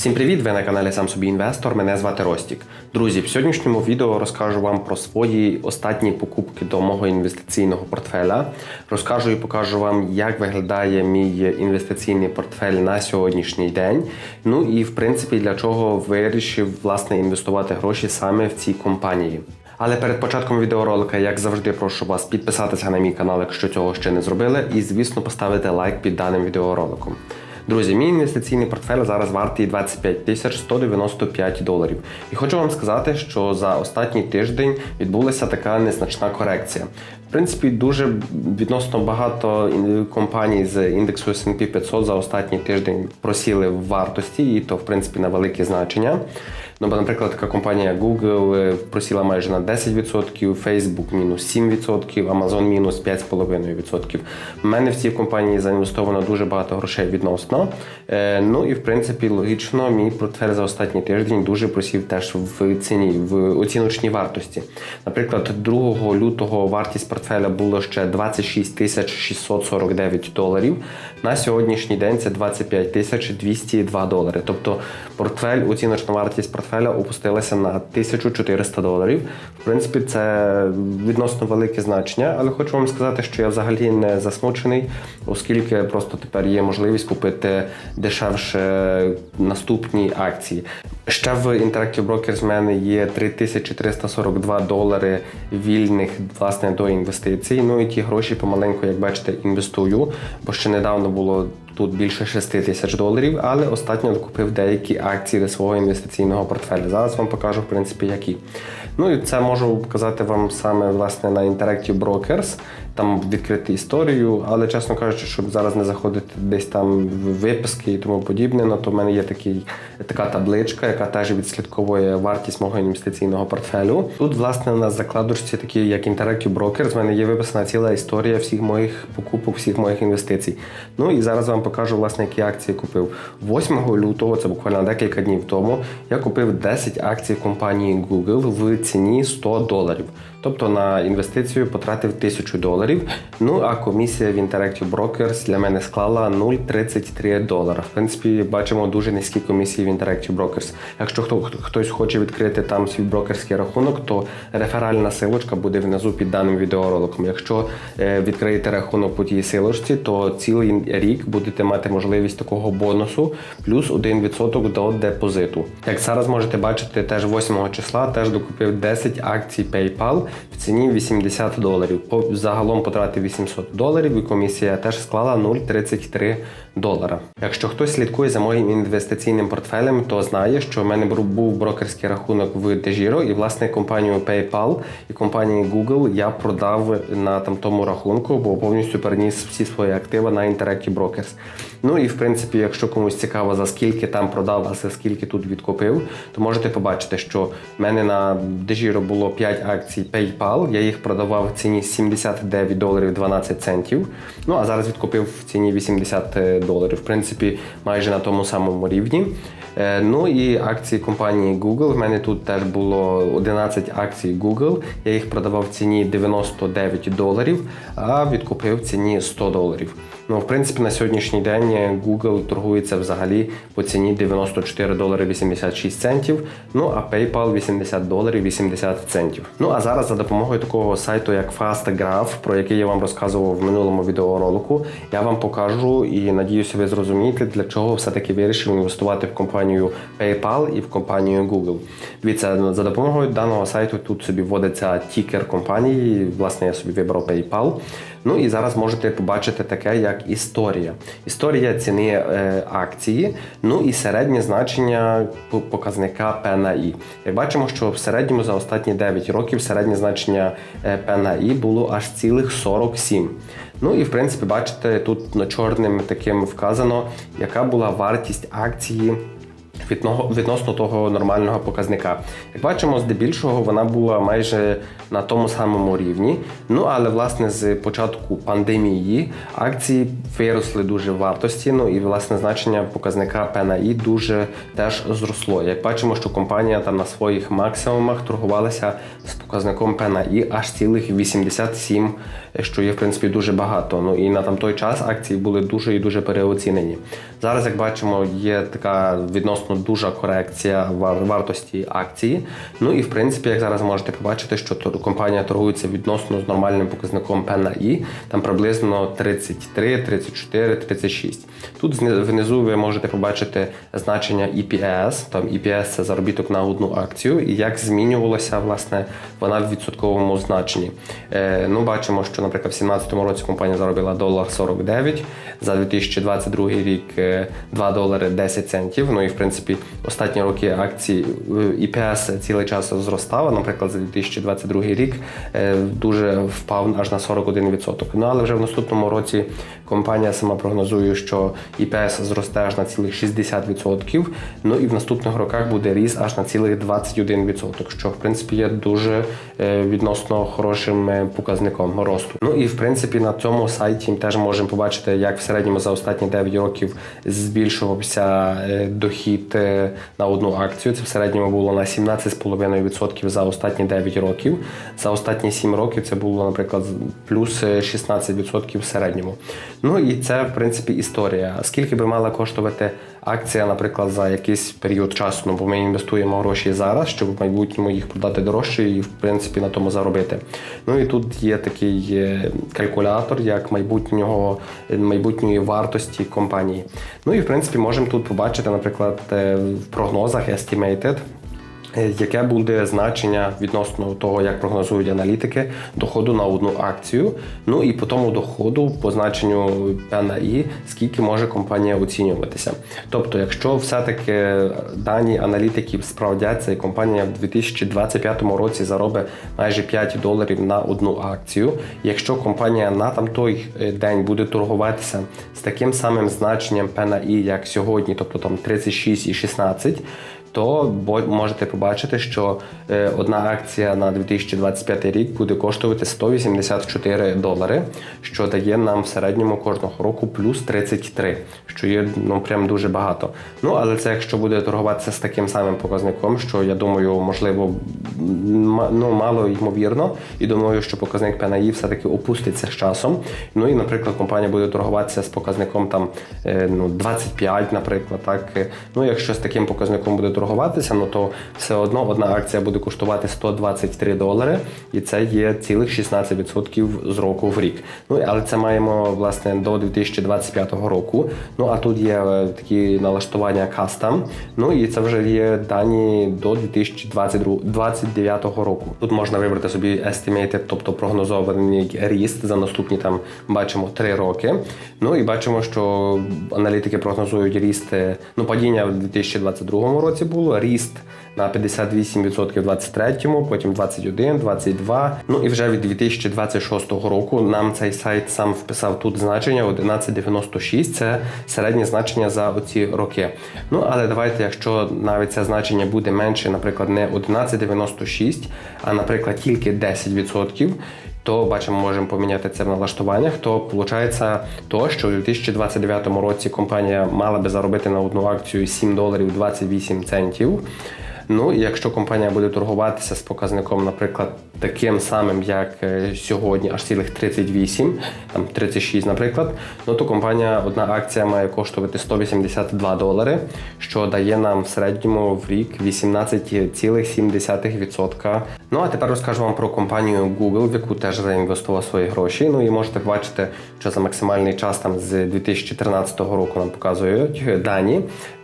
Всім привіт! Ви на каналі Сам собі інвестор. Мене звати Ростік. Друзі, в сьогоднішньому відео розкажу вам про свої останні покупки до мого інвестиційного портфеля. Розкажу і покажу вам, як виглядає мій інвестиційний портфель на сьогоднішній день. Ну і в принципі для чого вирішив власне інвестувати гроші саме в ці компанії. Але перед початком відеоролика, як завжди, прошу вас підписатися на мій канал, якщо цього ще не зробили, і звісно поставити лайк під даним відеороликом. Друзі, мій інвестиційний портфель зараз вартий 25 тисяч 195 доларів. І хочу вам сказати, що за останній тиждень відбулася така незначна корекція. В принципі, дуже відносно багато компаній з індексу S&P 500 за останній тиждень просіли в вартості, і то в принципі на велике значення. Ну, бо, наприклад, така компанія Google е, просіла майже на 10%, Facebook мінус 7%, Amazon мінус 5,5%. У мене в цій компанії заінвестовано дуже багато грошей відносно. Е, Ну і в принципі логічно, мій портфель за останній тиждень дуже просів теж в ціні, в оціночній вартості. Наприклад, 2 лютого вартість портфеля було ще 26 тисяч 649 доларів. На сьогоднішній день це 25 тисяч 202 долари. Тобто портфель, оціночна вартість портфеля опустилася на 1400 доларів. В принципі, це відносно велике значення, але хочу вам сказати, що я взагалі не засмучений, оскільки просто тепер є можливість купити дешевше наступні акції. Ще в Interactive Brokers в мене є 3342 долари вільних власне до інвестицій. Ну і ті гроші помаленьку, як бачите, інвестую, бо ще недавно було тут більше 6 тисяч доларів, але останньо докупив деякі акції до свого інвестиційного портфеля. Зараз вам покажу, в принципі, які. Ну і це можу показати вам саме власне на Interactive Brokers, там відкрити історію, але чесно кажучи, щоб зараз не заходити десь там в виписки і тому подібне, ну то в мене є такий, така табличка, яка теж відслідковує вартість мого інвестиційного портфелю. Тут, власне, на закладочці, такі як Interactive Brokers, в мене є виписана ціла історія всіх моїх покупок, всіх моїх інвестицій. Ну і зараз вам покажу, власне, які акції купив. 8 лютого, це буквально декілька днів тому, я купив 10 акцій компанії Google в ціні 100 доларів. Тобто на інвестицію потратив 1000 доларів. Ну а комісія в Interactive Brokers для мене склала 0,33 долара. В принципі, бачимо дуже низькі комісії в Interactive Brokers. Якщо хто, хтось хоче відкрити там свій брокерський рахунок, то реферальна силочка буде внизу під даним відеороликом. Якщо е, відкриєте рахунок по тій силочці, то цілий рік будете мати можливість такого бонусу плюс 1% до депозиту. Як зараз можете бачити, теж 8 числа теж докупив 10 акцій PayPal в ціні 80 доларів. Загалом потратив 800 доларів і комісія теж склала 0,33 долара. Якщо хтось слідкує за моїм інвестиційним портфелем, то знає, що в мене був брокерський рахунок в Degiro і власне компанію PayPal і компанії Google я продав на там тому рахунку, бо повністю переніс всі свої активи на Interactive Brokers. Ну і в принципі, якщо комусь цікаво, за скільки там продав, а за скільки тут відкупив, то можете побачити, що в мене на Degiro було 5 акцій PayPal, я їх продавав в ціні 79 доларів 12 центів. Ну а зараз відкупив в ціні 80 доларів. В принципі, майже на тому самому рівні. Е, Ну і акції компанії Google. В мене тут теж було 11 акцій Google. Я їх продавав в ціні 99 доларів, а відкупив в ціні 100 доларів. Ну, в принципі, на сьогоднішній день Google торгується взагалі по ціні 94 долари 86 центів. Ну а PayPal 80 доларів 80 центів. Ну а зараз за допомогою такого сайту, як FastGraph, про який я вам розказував в минулому відеоролику, я вам покажу і надіюся, ви зрозумієте, для чого все-таки вирішив інвестувати в компанію PayPal і в компанію Google. Дивіться, за допомогою даного сайту тут собі вводиться тікер компанії. Власне, я собі вибрав PayPal. Ну і зараз можете побачити таке, як історія. Історія ціни е, акції, ну і середнє значення показника P на I. Як бачимо, що в середньому за останні 9 років середнє значення е, P на I було аж цілих 47. Ну і в принципі, бачите, тут на чорним таким вказано, яка була вартість акції відносно того нормального показника. Як бачимо, здебільшого вона була майже на тому самому рівні. Ну але власне з початку пандемії акції виросли дуже вартості. Ну і власне значення показника P на дуже теж зросло. Як бачимо, що компанія там на своїх максимумах торгувалася з показником P на аж цілих 87, що є в принципі дуже багато. Ну і на там той час акції були дуже і дуже переоцінені. Зараз, як бачимо, є така відносно дуже корекція вартості акції. Ну і в принципі, як зараз можете побачити, що компанія торгується відносно з нормальним показником P I, там приблизно 33, 34, 36. Тут внизу ви можете побачити значення EPS. Там EPS це заробіток на одну акцію, і як змінювалася власне вона в відсотковому значенні. Е, ну, бачимо, що, наприклад, в 2017 році компанія заробила долар 49, за 2022 рік е, 2 долари 10 центів. Ну і в принципі останні роки акції е, EPS цілий час зростав. Наприклад, за 2022 рік е, дуже впав аж на 41%. Ну але вже в наступному році компанія сама прогнозує, що EPS зросте аж на цілих 60%. Ну і в наступних роках буде ріст аж на цілих 21%, що в принципі є дуже е, відносно хорошим е, показником росту. Ну і в принципі на цьому сайті теж можемо побачити, як в середньому за останні 9 років збільшувався дохід на одну акцію. Це в середньому було на 17,5% за останні 9 років. За останні 7 років це було, наприклад, плюс е, 16% в середньому. Ну і це в принципі історія. Скільки би мала коштувати акція, наприклад, за якийсь період часу, ну бо ми інвестуємо гроші зараз, щоб в майбутньому їх продати дорожче і в принципі на тому заробити. Ну і тут є такий е, калькулятор, як майбутнього майбутньої вартості компанії. Ну і в принципі можемо тут побачити, наприклад, е, в прогнозах estimated, Яке буде значення відносно того, як прогнозують аналітики, доходу на одну акцію? Ну і по тому доходу, по значенню P на I, скільки може компанія оцінюватися. Тобто, якщо все-таки дані аналітиків справдяться, і компанія в 2025 році заробить майже 5 доларів на одну акцію. Якщо компанія на там той е, день буде торгуватися з таким самим значенням P на I, як сьогодні, тобто там 36 і 16, то можете побачити, що е, одна акція на 2025 рік буде коштувати 184 долари, що дає нам в середньому кожного року плюс 33, що є ну прям дуже багато. Ну але це якщо буде торгуватися з таким самим показником, що я думаю, можливо, ну мало ймовірно, і думаю, що показник PNI все-таки опуститься з часом. Ну і, наприклад, компанія буде торгуватися з показником там е, ну 25, наприклад, так. Ну, якщо з таким показником буде торгуватися, ну то все одно одна акція буде коштувати 123 долари, і це є цілих 16% з року в рік. Ну але це маємо власне до 2025 року. Ну а тут є е, такі налаштування кастом. Ну і це вже є дані до 2029 року. Тут можна вибрати собі estimated, тобто прогнозований ріст за наступні там бачимо 3 роки. Ну і бачимо, що аналітики прогнозують ріст, е, ну падіння в 2022 році було, ріст на 58% в 23-му, потім 21, 22. Ну і вже від 2026 року нам цей сайт сам вписав тут значення 1196. Це середнє значення за оці роки. Ну але давайте, якщо навіть це значення буде менше, наприклад, не 1196, а наприклад тільки 10%. То бачимо, можемо поміняти це в налаштуваннях. То виходить то, що у 2029 році компанія мала би заробити на одну акцію 7 доларів 28 центів. Ну, і якщо компанія буде торгуватися з показником, наприклад, таким самим, як е, сьогодні, аж цілих 38, там 36, наприклад, ну то компанія, одна акція має коштувати 182 долари, що дає нам в середньому в рік 18,7%. Ну а тепер розкажу вам про компанію Google, в яку теж заінвестував свої гроші. Ну і можете бачити, що за максимальний час там з 2013 року нам показують дані,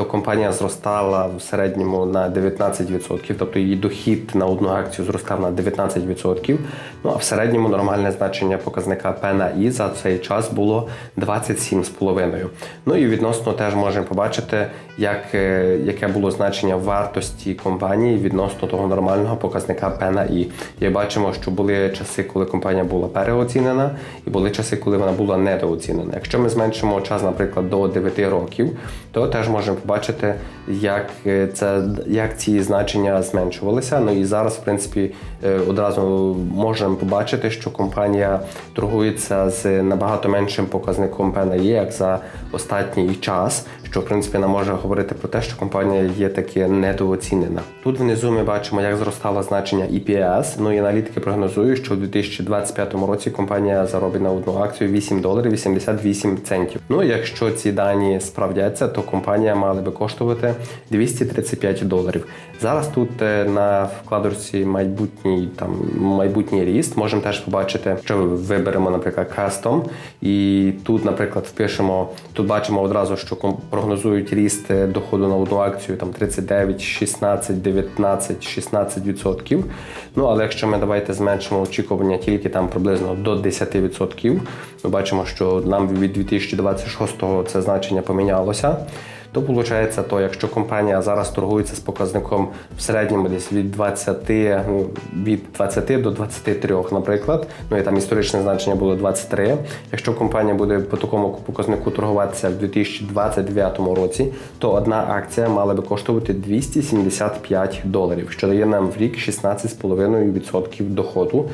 то компанія зростала в середньому на 19%, тобто її дохід на одну акцію зростав на 19%. Ну а в середньому нормальне значення показника P I за цей час було 27,5. Ну і відносно теж можемо побачити, як, е, яке було значення вартості компанії відносно того нормального показника P на. І бачимо, що були часи, коли компанія була переоцінена, і були часи, коли вона була недооцінена. Якщо ми зменшимо час, наприклад, до 9 років, то теж можемо побачити, як е, це як ці значення зменшувалися. Ну і зараз, в принципі, е, одразу можемо побачити, що компанія торгується з набагато меншим показником E, як за останній час, що в принципі нам може говорити про те, що компанія є таки недооцінена. Тут внизу ми бачимо, як зростало значення EPS. Ну і аналітики прогнозують, що у 2025 році компанія заробить на одну акцію 8 доларів 88 центів. Ну якщо ці дані справдяться, то компанія мала би коштувати 235 доларів. Зараз тут е, на вкладочці майбутній там майбутній ріст можемо теж побачити, що виберемо, наприклад, Custom, і тут, наприклад, впишемо. Тут бачимо одразу, що ком- прогнозують ріст е, доходу на одну акцію там 39, 16, 19, 16 відсотків. Ну але якщо ми давайте зменшимо очікування тільки там приблизно до 10 відсотків, ми бачимо, що нам від 2026-го це значення помінялося. То виходить, то якщо компанія зараз торгується з показником в середньому десь від 20, ну, від 20 до 23, наприклад, ну і там історичне значення було 23. Якщо компанія буде по такому показнику торгуватися в 2029 році, то одна акція мала би коштувати 275 доларів, що дає нам в рік 16,5% доходу,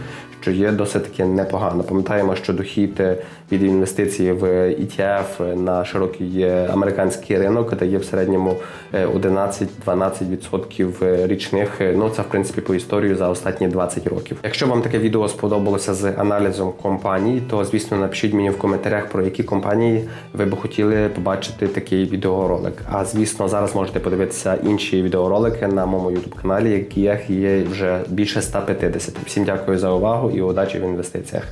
що є досить таки непогано. Пам'ятаємо, що дохід е, від інвестицій в ETF на широкий е, американський ринок дає в середньому е, 11-12% річних. Е, Ну це в принципі по історії за останні 20 років. Якщо вам таке відео сподобалося з аналізом компаній, то звісно напишіть мені в коментарях про які компанії ви б хотіли побачити такий відеоролик. А звісно, зараз можете подивитися інші відеоролики на моєму youtube каналі, яких є вже більше 150. Всім дякую за увагу і удачі в інвестиціях.